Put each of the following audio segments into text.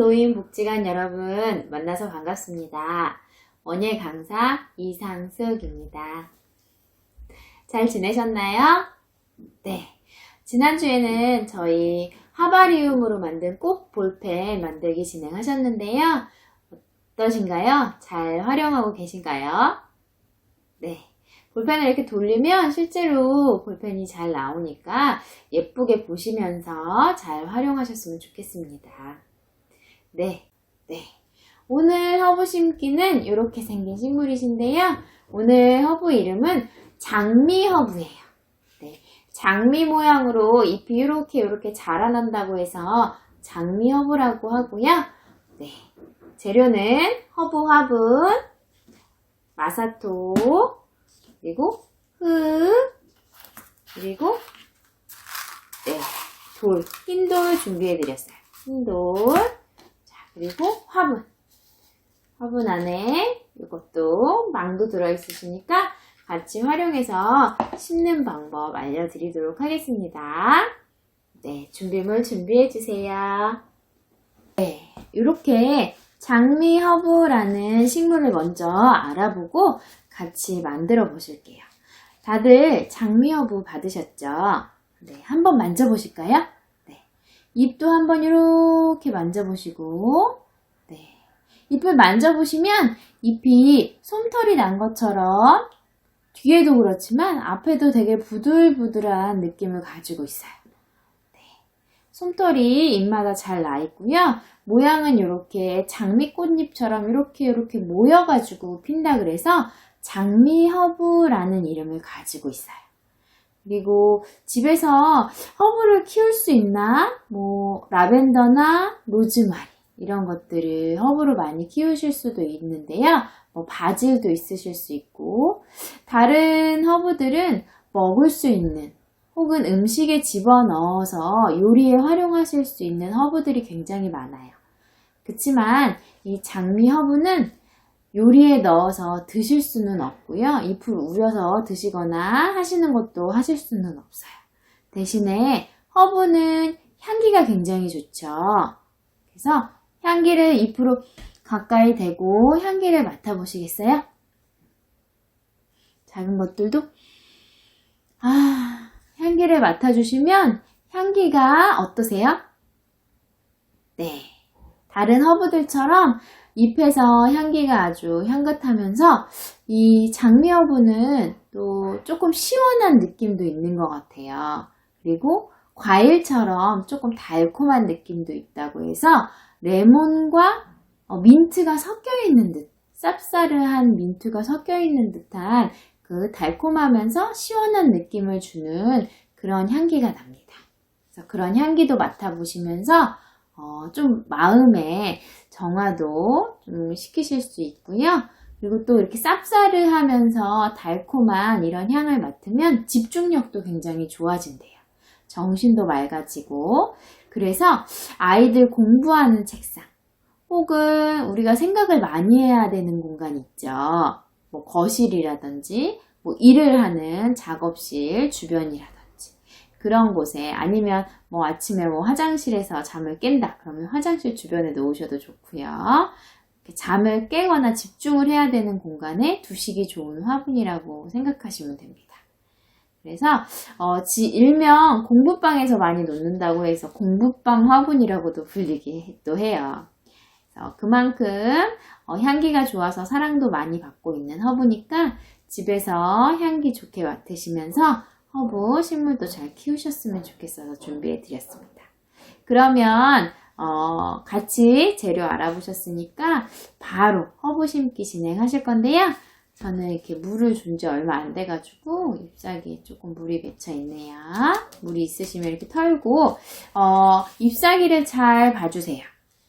안녕하세요. 서노인 복지관 여러분 만나서 반갑습니다. 원예 강사 이상숙입니다. 잘 지내셨나요? 네. 지난주에는 저희 하바리움으로 만든 꽃 볼펜 만들기 진행하셨는데요. 어떠신가요? 잘 활용하고 계신가요? 네. 볼펜을 이렇게 돌리면 실제로 볼펜이 잘 나오니까 예쁘게 보시면서 잘 활용하셨으면 좋겠습니다. 네, 네. 오늘 허브 심기는 이렇게 생긴 식물이신데요. 오늘 허브 이름은 장미 허브예요. 네, 장미 모양으로 잎이 이렇게 이렇게 자라난다고 해서 장미 허브라고 하고요. 네, 재료는 허브 화분, 마사토, 그리고 흙, 그리고 네, 돌, 흰 돌 준비해드렸어요. 흰 돌, 자 그리고 화분, 화분 안에 이것도 망도 들어있으시니까 같이 활용해서 심는 방법 알려드리도록 하겠습니다. 네, 준비물 준비해주세요. 네, 이렇게 장미 허브라는 식물을 먼저 알아보고 같이 만들어 보실게요. 다들 장미 허브 받으셨죠? 네, 한번 만져보실까요? 네. 잎도 한번 이렇게 만져보시고, 네. 잎을 만져보시면 잎이 솜털이 난 것처럼 뒤에도 그렇지만 앞에도 되게 부들부들한 느낌을 가지고 있어요. 네. 솜털이 잎마다 잘 나 있고요. 모양은 이렇게 장미 꽃잎처럼 이렇게 이렇게 모여가지고 핀다 그래서 장미 허브라는 이름을 가지고 있어요. 그리고 집에서 허브를 키울 수 있나? 뭐 라벤더나 로즈마리 이런 것들을 허브로 많이 키우실 수도 있는데요. 뭐 바질도 있으실 수 있고 다른 허브들은 먹을 수 있는 혹은 음식에 집어넣어서 요리에 활용하실 수 있는 허브들이 굉장히 많아요. 그렇지만 이 장미 허브는 요리에 넣어서 드실 수는 없고요. 잎을 우려서 드시거나 하시는 것도 하실 수는 없어요. 대신에 허브는 향기가 굉장히 좋죠. 그래서 향기를 잎으로 가까이 대고 향기를 맡아보시겠어요? 작은 것들도 아 향기를 맡아주시면 향기가 어떠세요? 네. 다른 허브들처럼 잎에서 향기가 아주 향긋하면서 이 장미 허브는 또 조금 시원한 느낌도 있는 것 같아요. 그리고 과일처럼 조금 달콤한 느낌도 있다고 해서 레몬과 어, 민트가 섞여 있는 듯, 쌉싸르한 민트가 섞여 있는 듯한 그 달콤하면서 시원한 느낌을 주는 그런 향기가 납니다. 그래서 그런 향기도 맡아보시면서 어, 좀 마음에 정화도 좀 시키실 수 있고요. 그리고 또 이렇게 쌉싸르하면서 달콤한 이런 향을 맡으면 집중력도 굉장히 좋아진대요. 정신도 맑아지고 그래서 아이들 공부하는 책상 혹은 우리가 생각을 많이 해야 되는 공간 있죠. 뭐 거실이라든지 뭐 일을 하는 작업실 주변이라든지 그런 곳에 아니면 뭐 아침에 뭐 화장실에서 잠을 깬다 그러면 화장실 주변에 놓으셔도 좋고요. 잠을 깨거나 집중을 해야 되는 공간에 두시기 좋은 화분이라고 생각하시면 됩니다. 그래서 어, 지 일명 공부방에서 많이 놓는다고 해서 공부방 화분이라고도 불리기도 해요. 그만큼 어, 향기가 좋아서 사랑도 많이 받고 있는 허브니까 집에서 향기 좋게 맡으시면서 허브 식물도 잘 키우셨으면 좋겠어서 준비해 드렸습니다. 그러면 어, 같이 재료 알아보셨으니까 바로 허브 심기 진행하실 건데요. 저는 이렇게 물을 준 지 얼마 안 돼가지고 잎사귀에 조금 물이 맺혀 있네요. 물이 있으시면 이렇게 털고 어, 잎사귀를 잘 봐주세요.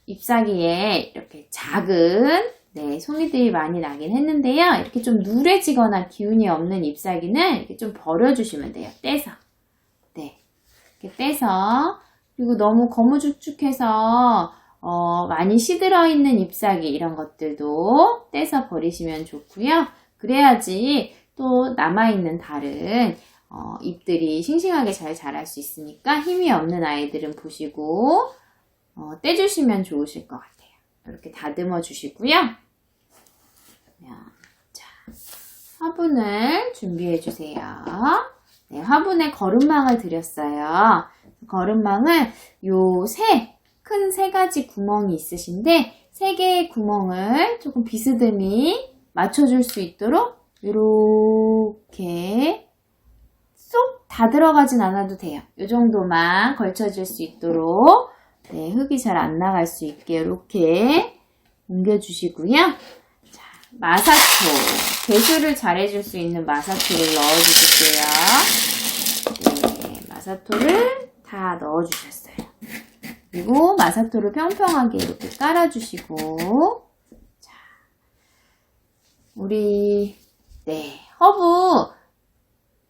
잎사귀에 이렇게 작은 네, 송이들이 많이 나긴 했는데요. 이렇게 좀 누래지거나 기운이 없는 잎사귀는 이렇게 좀 버려주시면 돼요. 떼서. 네. 이렇게 떼서. 그리고 너무 거무죽죽해서 어, 많이 시들어 있는 잎사귀 이런 것들도 떼서 버리시면 좋고요. 그래야지 또 남아있는 다른 어, 잎들이 싱싱하게 잘 자랄 수 있으니까 힘이 없는 아이들은 보시고 어, 떼주시면 좋으실 것 같아요. 이렇게 다듬어 주시고요. 그러면 자, 화분을 준비해 주세요. 네, 화분에 거름망을 드렸어요. 거름망을 요 세, 큰 세 가지 구멍이 있으신데, 세 개의 구멍을 조금 비스듬히 맞춰줄 수 있도록, 이렇게 쏙 다 들어가진 않아도 돼요. 이 정도만 걸쳐줄 수 있도록, 네, 흙이 잘 안 나갈 수 있게 이렇게 옮겨주시고요. 자, 마사토. 배수를 잘 해줄 수 있는 마사토를 넣어주실게요. 네, 마사토를 다 넣어주셨어요. 그리고 마사토를 평평하게 이렇게 깔아주시고, 자, 우리, 네, 허브,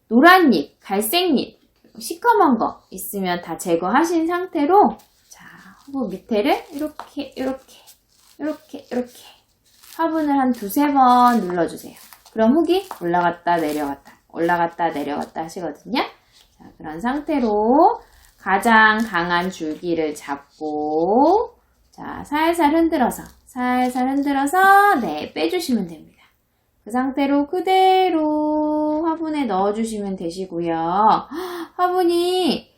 노란잎, 갈색잎, 시커먼 거 있으면 다 제거하신 상태로, 자, 허브 밑에를 이렇게, 이렇게, 이렇게, 이렇게, 화분을 한 두세 번 눌러주세요. 그럼 흙이 올라갔다 내려갔다, 올라갔다 내려갔다 하시거든요. 자, 그런 상태로 가장 강한 줄기를 잡고, 자, 살살 흔들어서, 살살 흔들어서, 네, 빼주시면 됩니다. 그 상태로 그대로 화분에 넣어주시면 되시고요. 화분이,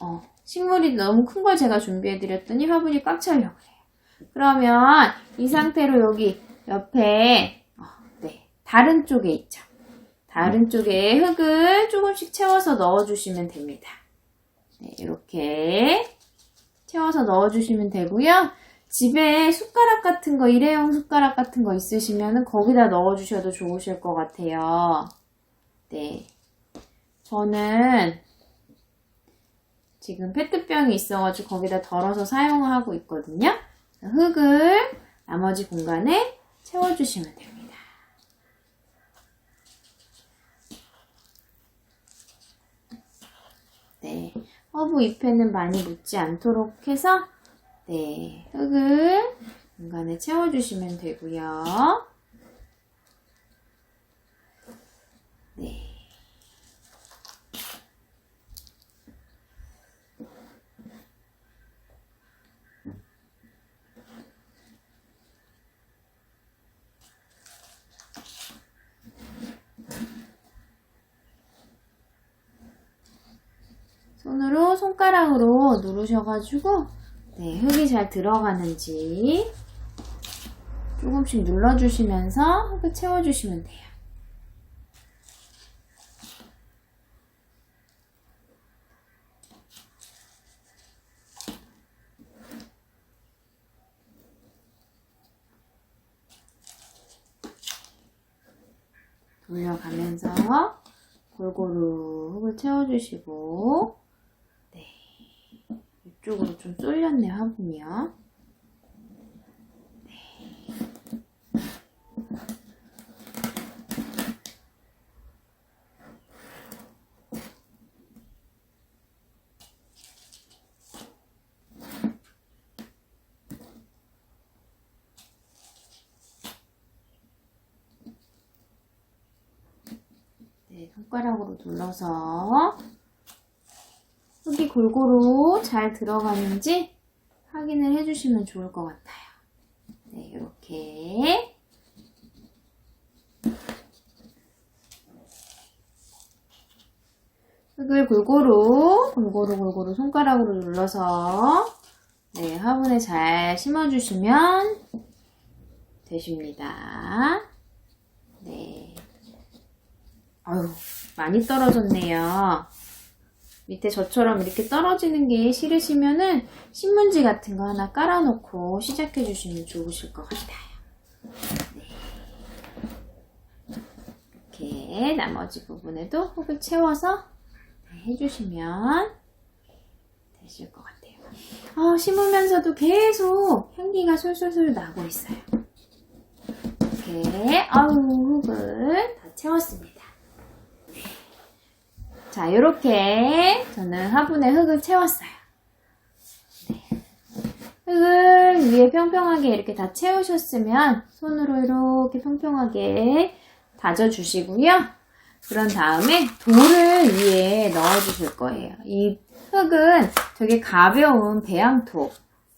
어, 식물이 너무 큰 걸 제가 준비해드렸더니 화분이 꽉 차려고 그래요. 그러면 이 상태로 여기 옆에, 어, 네, 다른 쪽에 있죠. 다른 쪽에 흙을 조금씩 채워서 넣어주시면 됩니다. 네, 이렇게 채워서 넣어주시면 되고요. 집에 숟가락 같은 거, 일회용 숟가락 같은 거 있으시면 거기다 넣어주셔도 좋으실 것 같아요. 네. 저는 지금 페트병이 있어가지고 거기다 덜어서 사용을 하고 있거든요. 흙을 나머지 공간에 채워주시면 됩니다. 네. 허브 잎에는 많이 묻지 않도록 해서 네, 흙을 공간에 채워주시면 되고요. 네. 손으로 손가락으로 누르셔가지고 네, 흙이 잘 들어가는지 조금씩 눌러주시면서 흙을 채워주시면 돼요. 돌려가면서 골고루 흙을 채워주시고 네. 이쪽으로 좀 쏠렸네 화분이요. 네, 손가락으로 눌러서 골고루 잘 들어가는지 확인을 해주시면 좋을 것 같아요. 네, 이렇게. 흙을 골고루, 골고루, 골고루 손가락으로 눌러서 네, 화분에 잘 심어주시면 되십니다. 네. 아유, 많이 떨어졌네요. 밑에 저처럼 이렇게 떨어지는 게 싫으시면은 신문지 같은 거 하나 깔아놓고 시작해 주시면 좋으실 것 같아요. 네. 이렇게 나머지 부분에도 흙을 채워서 해주시면 되실 것 같아요. 어, 심으면서도 계속 향기가 솔솔솔 나고 있어요. 이렇게 아우 흙을 다 채웠습니다. 자, 이렇게 저는 화분에 흙을 채웠어요. 네. 흙을 위에 평평하게 이렇게 다 채우셨으면 손으로 이렇게 평평하게 다져주시고요. 그런 다음에 돌을 위에 넣어주실 거예요. 이 흙은 되게 가벼운 배양토,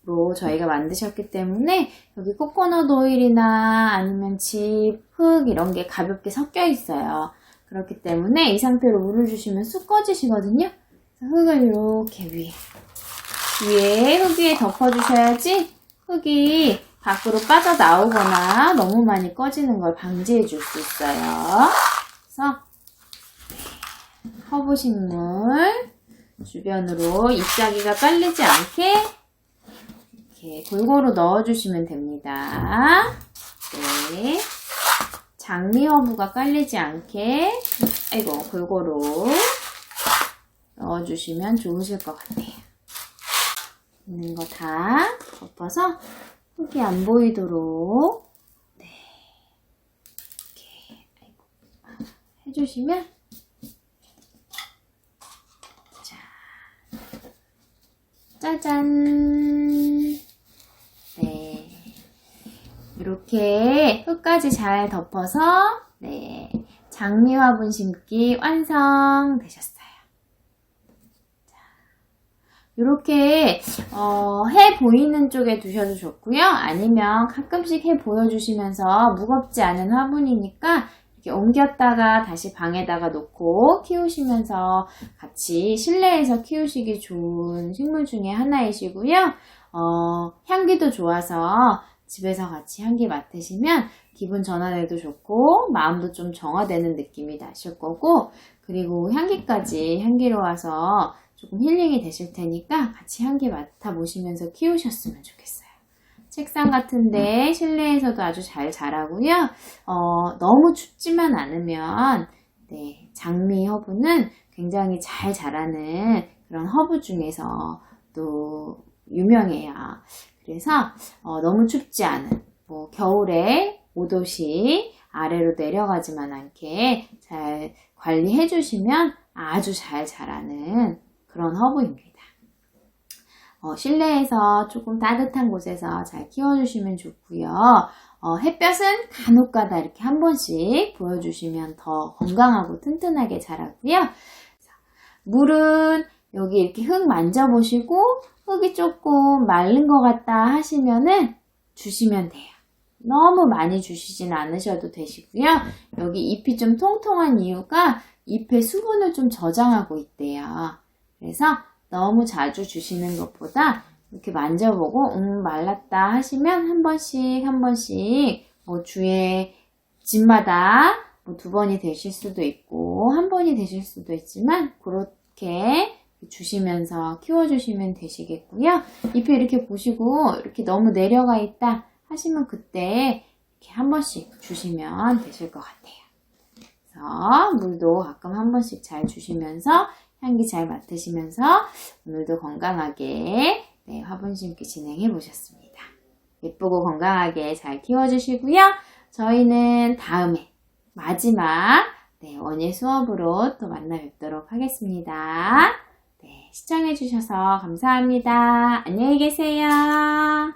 로 저희가 만드셨기 때문에 여기 코코넛 오일이나 아니면 집, 흙 이런 게 가볍게 섞여 있어요. 그렇기 때문에 이 상태로 물을 주시면 쑥 꺼지시거든요. 흙을 이렇게 위에 위에 흙 위에 덮어주셔야지 흙이 밖으로 빠져나오거나 너무 많이 꺼지는 걸 방지해 줄 수 있어요. 그래서 허브식물 주변으로 잎사귀가 깔리지 않게 이렇게 골고루 넣어주시면 됩니다. 네. 장미 허브가 깔리지 않게 아이고 골고루 넣어주시면 좋으실 것 같아요. 있는 거 다 덮어서 흙이 안 보이도록 네 이렇게 아이고, 해주시면 자 짜잔 네 이렇게 흙까지 잘 덮어서 네 장미 화 분 심기 완성되셨어요. 이렇게 어, 해 보이는 쪽에 두셔도 좋고요. 아니면 가끔씩 해 보여주시면서 무겁지 않은 화분이니까 이렇게 옮겼다가 다시 방에다가 놓고 키우시면서 같이 실내에서 키우시기 좋은 식물 중에 하나이시고요. 어, 향기도 좋아서 집에서 같이 향기 맡으시면 기분 전환에도 좋고 마음도 좀 정화되는 느낌이 나실 거고 그리고 향기까지 향기로워서 조금 힐링이 되실 테니까 같이 향기 맡아보시면서 키우셨으면 좋겠어요. 책상 같은데 실내에서도 아주 잘 자라고요. 어, 너무 춥지만 않으면 네, 장미 허브는 굉장히 잘 자라는 그런 허브 중에서 또 유명해요. 그래서 어, 너무 춥지 않은 뭐 겨울에 5도씩 아래로 내려가지만 않게 잘 관리해 주시면 아주 잘 자라는 그런 허브입니다. 어, 실내에서 조금 따뜻한 곳에서 잘 키워주시면 좋고요. 어, 햇볕은 간혹가다 이렇게 한 번씩 보여주시면 더 건강하고 튼튼하게 자라고요. 자, 물은 여기 이렇게 흙 만져보시고 흙이 조금 마른 것 같다 하시면은 주시면 돼요. 너무 많이 주시진 않으셔도 되시고요. 여기 잎이 좀 통통한 이유가 잎의 수분을 좀 저장하고 있대요. 그래서 너무 자주 주시는 것보다 이렇게 만져보고 음 말랐다 하시면 한 번씩 한 번씩 뭐 주에 집마다 뭐 두 번이 되실 수도 있고 한 번이 되실 수도 있지만 그렇게 주시면서 키워주시면 되시겠고요. 잎이 이렇게 보시고 이렇게 너무 내려가 있다 하시면 그때 이렇게 한 번씩 주시면 되실 것 같아요. 그래서 물도 가끔 한 번씩 잘 주시면서 향기 잘 맡으시면서 오늘도 건강하게 네, 화분 심기 진행해 보셨습니다. 예쁘고 건강하게 잘 키워주시고요. 저희는 다음에 마지막 네, 원예 수업으로 또 만나 뵙도록 하겠습니다. 네, 시청해 주셔서 감사합니다. 안녕히 계세요.